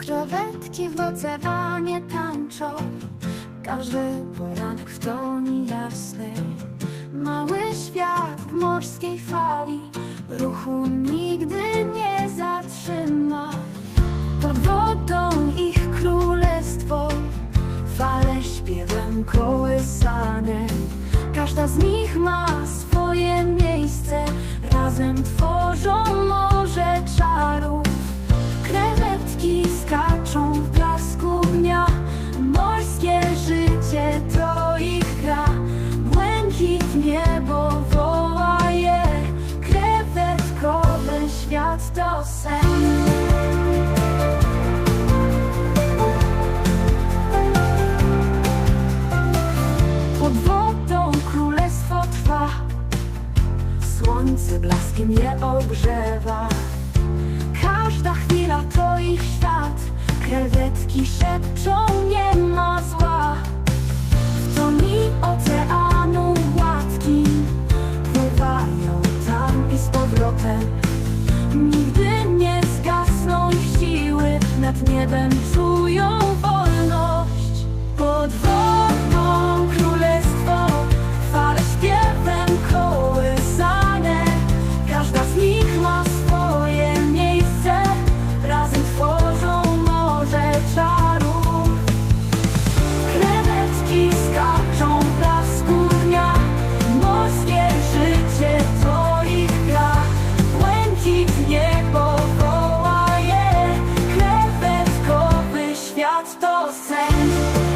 Krewetki w oceanie tańczą. Każdy poranek w toni jasnej Mały świat w morskiej fali. Ruchu nigdy nie zatrzyma. Pod wodą ich królestwo. Fale śpiewem kołysane. Każda z nich ma swoje miejsce Błękit niebo woła je. Krewetkowy świat to sen. Pod wodą królestwo trwa. Słońce blaskiem je ogrzewa niebem czują friend